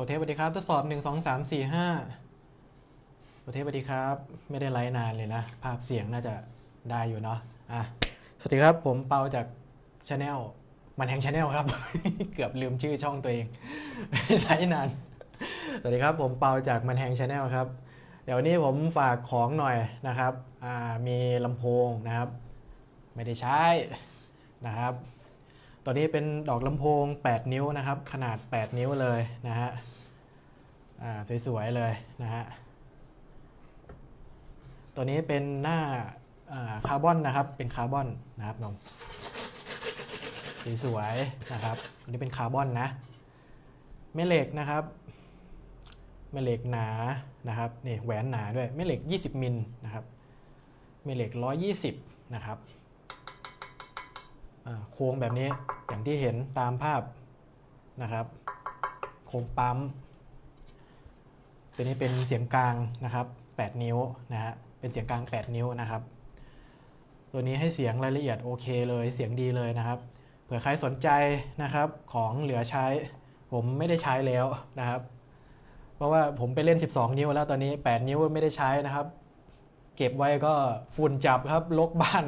สวัสดีครับทดสอบหนึ่งสองสามสี่ห้าปรเทศสวัสดีครับ ไม่ได้ไลฟ์นานเลยนะ ภาพเสียงน่าจะได้อยู่เนาะอะสวัสดีครับผมเปาจากชาแนลมันแหงชาแนลครับ เกือบลืมชื่อช่องตัวเองไม่ได้ไลฟ์นาน สวัสดีครับผมเปาจากมันแหงชาแนลครับ เดี๋ยววันนี้ผมฝากของหน่อยนะครับอ่ามีลำโพงนะครับ ไม่ได้ใช้นะครับ ตัวนี้เป็นดอกลำโพง 8 นิ้วนะครับ ขนาด 8 นิ้วเลยนะฮะอ่าสวยๆเลยนะฮะ ตัวนี้เป็นหน้าอ่าคาร์บอนนะครับ เป็นคาร์บอนนะครับนมสวยๆนะครับอันนี้เป็นคาร์บอนนะแม่เหล็กนะครับแม่เหล็กหนานะครับนี่แหวนหนาด้วยแม่เหล็ก 20 มิลนะครับแม่เหล็ก 120 นะครับ โค้งแบบนี้อย่างที่เห็นตามภาพนะครับ โค้งปั๊ม ตัวนี้เป็นเสียงกลางนะครับ 8 นิ้วนะฮะเป็นเสียงกลาง 8 นิ้วนะครับ ตัวนี้ให้เสียงรายละเอียดโอเคเลยเสียงดีเลยนะครับเผื่อใครสนใจนะครับของเหลือใช้ผมไม่ได้ใช้แล้วนะครับ เพราะว่าผมไปเล่น 12 นิ้วแล้วตอนนี้ 8 นิ้วไม่ได้ใช้นะครับ เก็บไว้ก็ฝุ่นจับครับลกบ้าน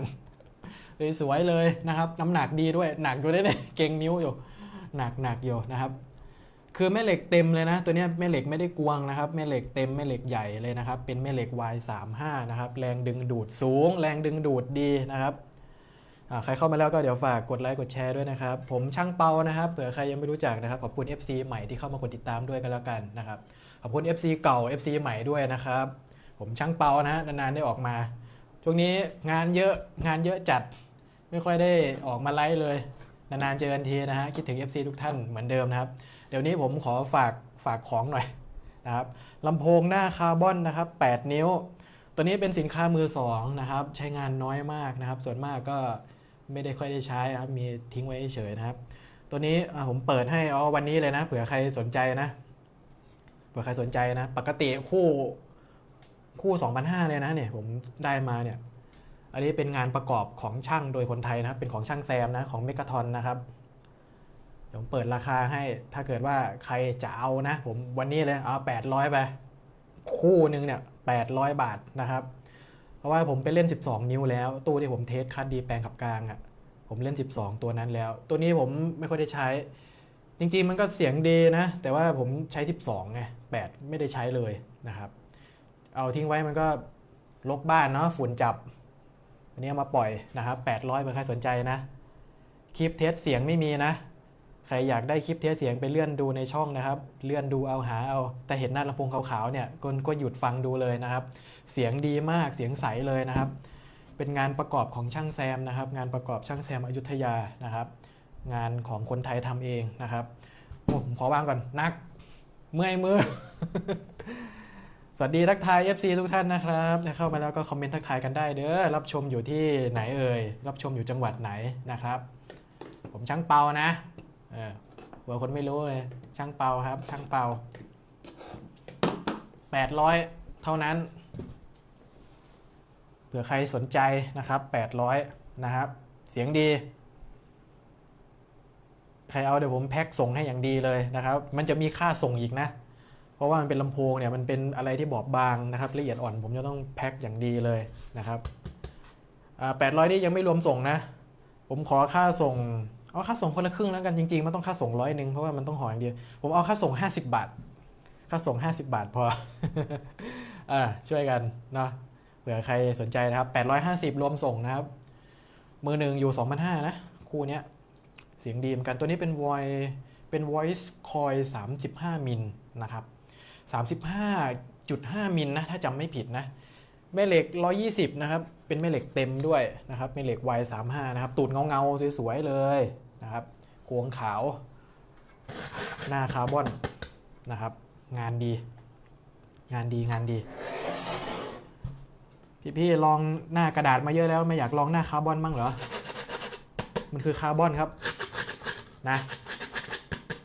สวยเลยนะครับ น้ำหนักดีด้วยหนักอยู่ด้เนี่ยเก่งนิ้วอยู่หนักหนักอยู่นะครับ คือแม่เหล็กเต็มเลยนะ ตัวนี้แม่เหล็กไม่ได้กวงนะครับแม่เหล็กเต็มแม่เหล็กใหญ่เลยนะครับ เป็นแม่เหล็ก Y35 นะครับแรงดึงดูดสูง แรงดึงดูดดีนะครับใครเข้ามาแล้วก็เดี๋ยวฝากกดไลค์กดแชร์ด้วยนะครับ ผมช่างเปานะครับเผื่อใครยังไม่รู้จักนะครับ ขอบคุณ FC ใหม่ที่เข้ามากดติดตามด้วยกันแล้วกันนะครับขอบคุณ FC เก่า FC ใหม่ด้วยนะครับ ผมช่างเปานะฮะนานๆได้ออกมาช่วงนี้งานเยอะงานเยอะจัด ไม่ค่อยได้ออกมาไลฟ์เลย นานๆเจอกันทีนะฮะ คิดถึง FC ทุกท่านเหมือนเดิมนะครับ เดี๋ยวนี้ผมขอฝากฝากของหน่อยนะครับลำโพงหน้าคาร์บอนนะครับ 8 นิ้ว ตัวนี้เป็นสินค้ามือสองนะครับ ใช้งานน้อยมากนะครับ ส่วนมากก็ไม่ได้ค่อยได้ใช้ครับ มีทิ้งไว้เฉยนะครับ ตัวนี้ผมเปิดให้เอวันนี้เลยนะ เผื่อใครสนใจนะ เผื่อใครสนใจนะ ปกติคู่คู่2,500เลยนะเนี่ยผมได้มาเนี่ย อันนี้เป็นงานประกอบของช่างโดยคนไทยนะครับ เป็นของช่างแซมนะของเมกะทอนนะครับเดี๋ยวผมเปิดราคาให้ถ้าเกิดว่าใครจะเอานะ ผมวันนี้เลยเอา800ไป คู่หนึ่งเนี่ย800บาทนะครับ เพราะว่าผมไปเล่น 12 นิ้วแล้ว ตู้ที่ผมเทสคัดดีแปลงขับกลางอะ่ะผมเล่น 12 ตัวนั้นแล้ว ตัวนี้ผมไม่ค่อยได้ใช้ จริงๆมันก็เสียงดีนะ แต่ว่าผมใช้ 12ไง8ไม่ได้ใช้เลยนะครับ เอาทิ้งไว้มันก็ลกบ้านเนาะฝุ่นจับ อันนี้มาปล่อยนะครับ800เผื่อใครสนใจนะ คลิปเทสเสียงไม่มีนะ ใครอยากได้คลิปเทสเสียงไปเลื่อนดูในช่องนะครับ เลื่อนดูเอาหาเอา แต่เห็นหน้าลำโพงขาวๆเนี่ยก็ก็หยุดฟังดูเลยนะครับ เสียงดีมาก เสียงใสเลยนะครับ เป็นงานประกอบของช่างแซมนะครับ งานประกอบช่างแซมอยุธยานะครับ งานของคนไทยทำเองนะครับผมขอวางก่อนนัก เมื่อยมือ สวัสดีทักทาย FC ทุกท่านนะครับเข้ามาแล้วก็คอมเมนต์ทักทายกันได้เด้อรับชมอยู่ที่ไหนเอ่ยรับชมอยู่จังหวัดไหนนะครับ ผมช่างเปานะเออเผื่อคนไม่รู้เลยช่างเปาครับ ช่างเปา800 เท่านั้นเผื่อใครสนใจนะครับ800นะครับ เสียงดี ใครเอาเดี๋ยวผมแพ็คส่งให้อย่างดีเลยนะครับ มันจะมีค่าส่งอีกนะ เพราะว่ามันเป็นลำโพงเนี่ยมันเป็นอะไรที่บอบบางนะครับละเอียดอ่อนผมจะต้องแพ็คอย่างดีเลยนะครับแปดร้อยนี่ยังไม่รวมส่งนะ ผมขอค่าส่งเอาค่าส่งคนละครึ่งแล้วกันจริงๆมันต้องค่าส่งร้อยหนึ่งเพราะว่ามันต้องห่ออย่างเดียวผมเอาค่าส่ง 50 บาท ค่าส่ง 50 บาทพออ่าช่วยกันเนาะเผื่อใครสนใจนะครับ 850 รวมส่งนะครับ มือหนึ่งอยู่ 2,500 นะ คู่เนี้ย เสียงดีเหมือนกันตัวนี้เป็น voice เป็น voice coil 35 มิลนะครับ 35.5 มิลนะถ้าจำไม่ผิดนะแม่เหล็ก 120 นะครับ เป็นแม่เหล็กเต็มด้วยนะครับแม่เหล็ก Y35 นะครับ ตูดเงาเงาๆสวยๆเลยนะครับโควงขาว หน้าคาร์บอนนะครับ งานดี งานดีงานดี พี่ๆลองหน้ากระดาษมาเยอะแล้วไม่อยากลองหน้าคาร์บอนบ้างเหรอ มันคือคาร์บอนครับนะ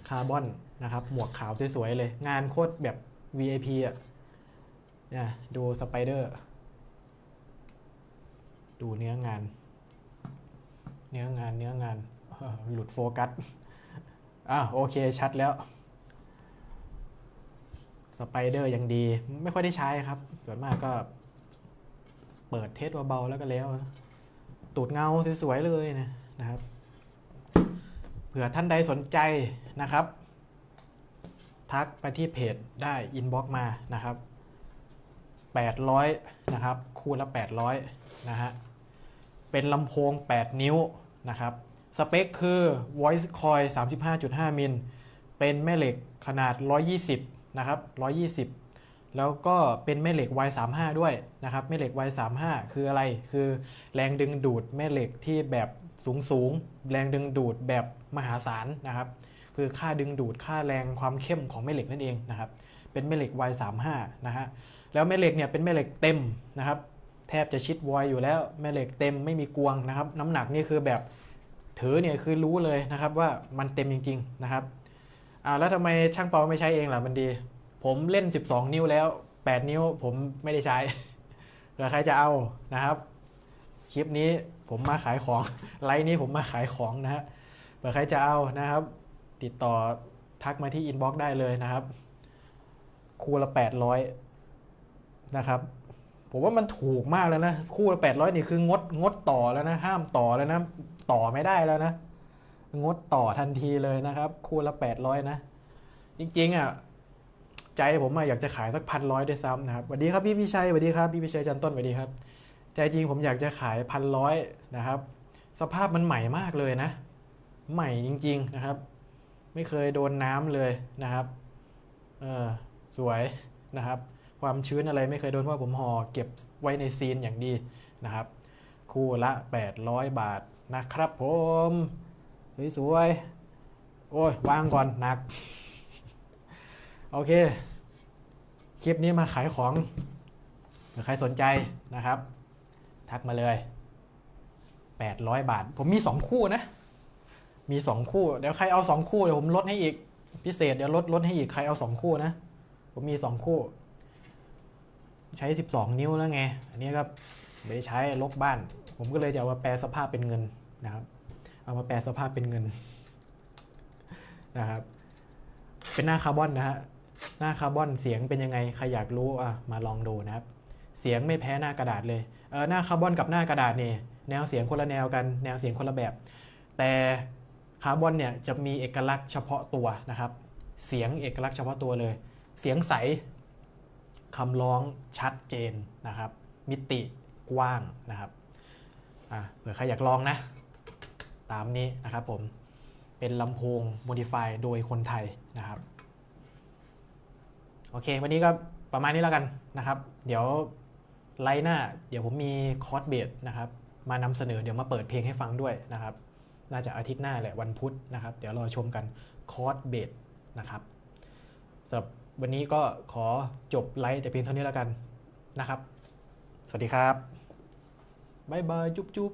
คาร์บอนนะครับ หมวกขาวสวยๆเลย งานโคตรแบบ VIP อะเนี่ยดูสไปเดอร์ดูเนื้องาน เนื้องานเนื้องาน หลุดโฟกัส อะโอเคชัดแล้ว สไปเดอร์ยังดี ไม่ค่อยได้ใช้ครับ ส่วนมากก็ เปิดเทสเบาๆแล้วก็แล้ว ตูดเงาสวยๆเลยนะนะครับ เผื่อท่านใดสนใจนะครับ ทักไปที่เพจได้อินบ็อกมานะครับ800นะครับคู่ละ 800นะฮะเป็นลำโพง 8 นิ้วนะครับสเปคคือ voice coil 35.5 มิล เป็นแม่เหล็กขนาด 120นะครับ120 แล้วก็เป็นแม่เหล็ก Y35 ด้วยนะครับแม่เหล็ก Y35 คืออะไรคือแรงดึงดูดแม่เหล็กที่แบบสูงสูงแรงดึงดูดแบบมหาศาลนะครับ คือค่าดึงดูดค่าแรงความเข้มของแม่เหล็กนั่นเองนะครับเป็นแม่เหล็ก Y35 นะฮะแล้วแม่เหล็กเนี่ยเป็นแม่เหล็กเต็มนะครับแทบจะชิดวอยอยู่แล้วแม่เหล็กเต็มไม่มีกวงนะครับ น้ำหนักนี่คือแบบถือเนี่ยคือรู้เลยนะครับว่ามันเต็มจริงๆนะครับอ่าแล้วทำไมช่างเปาไม่ใช้เองล่ะมันดี ผมเล่น 12 นิ้วแล้ว 8 นิ้วผมไม่ได้ใช้เผื่อใครจะเอานะครับ คลิปนี้ผมมาขายของไลน์นี้ผมมาขายของนะฮะเผื่อใครจะเอานะครับ ติดต่อทักมาที่อินบ็อกซ์ได้เลยนะครับ คู่ละ 800 นะครับ ผมว่ามันถูกมากแล้วนะ คู่ละ 800 นี่คืองดงดต่อแล้วนะ ห้ามต่อแล้วนะ ต่อไม่ได้แล้วนะ งดต่อทันทีเลยนะครับ คู่ละ 800 นะ จริงๆอะใจผมอะอยากจะขายสักพันร้อยด้วยซ้ำนะครับสวัสดีครับพี่พิชัยสวัสดีครับพี่พิชัยจันต้นสวัสดีครับ ใจจริงผมอยากจะขายพันร้อยนะครับ สภาพมันใหม่มากเลยนะ ใหม่จริง ๆ นะครับ ไม่เคยโดนน้ำเลยนะครับเออสวยนะครับ ความชื้นอะไรไม่เคยโดนเพราะผมห่อเก็บไว้ในซีนอย่างดีนะครับ คู่ละ 800 บาทนะครับผมสวยๆ โอ้ยวางก่อนหนัก โอเค คลิปนี้มาขายของเผื่อใครสนใจนะครับ ทักมาเลย 800 บาท ผมมี 2 คู่นะ มี 2 คู่ เดี๋ยวใครเอา 2 คู่เดี๋ยวผมลดให้อีก พิเศษเดี๋ยวลดลดให้อีกใครเอา 2 คู่นะ ผมมี 2 คู่ ใช้ 12 นิ้วแล้วไง อันนี้ก็ไม่ได้ใช้ลบบ้าน ผมก็เลยจะเอามาแปลสภาพเป็นเงินนะครับ เอามาแปลสภาพเป็นเงินนะครับ เป็นหน้าคาร์บอนนะฮะ หน้าคาร์บอนเสียงเป็นยังไง ใครอยากรู้อะมาลองดูนะครับ เสียงไม่แพ้หน้ากระดาษเลย เออหน้าคาร์บอนกับหน้ากระดาษเนี่ยแนวเสียงคนละแนวกัน แนวเสียงคนละแบบ แต่ คาร์บอนเนี่ยจะมีเอกลักษณ์เฉพาะตัวนะครับ เสียงเอกลักษณ์เฉพาะตัวเลย เสียงใสคำร้องชัดเจนนะครับ มิติกว้างนะครับเผื่อใครอยากลองนะ ตามนี้นะครับผม เป็นลำโพง modify โดยคนไทยนะครับ โอเค วันนี้ก็ประมาณนี้แล้วกันนะครับ เดี๋ยวไลน์หน้า เดี๋ยวผมมีคอร์สเบสนะครับ มานำเสนอเดี๋ยวมาเปิดเพลงให้ฟังด้วยนะครับ น่าจะอาทิตย์หน้าแหละวันพุธนะครับ เดี๋ยวรอชมกันคอร์สเบสนะครับสำหรับวันนี้ก็ขอจบไลฟ์แต่เพียงเท่านี้แล้วกันนะครับ สวัสดีครับ บ๊ายบาย จุ๊บจุ๊บ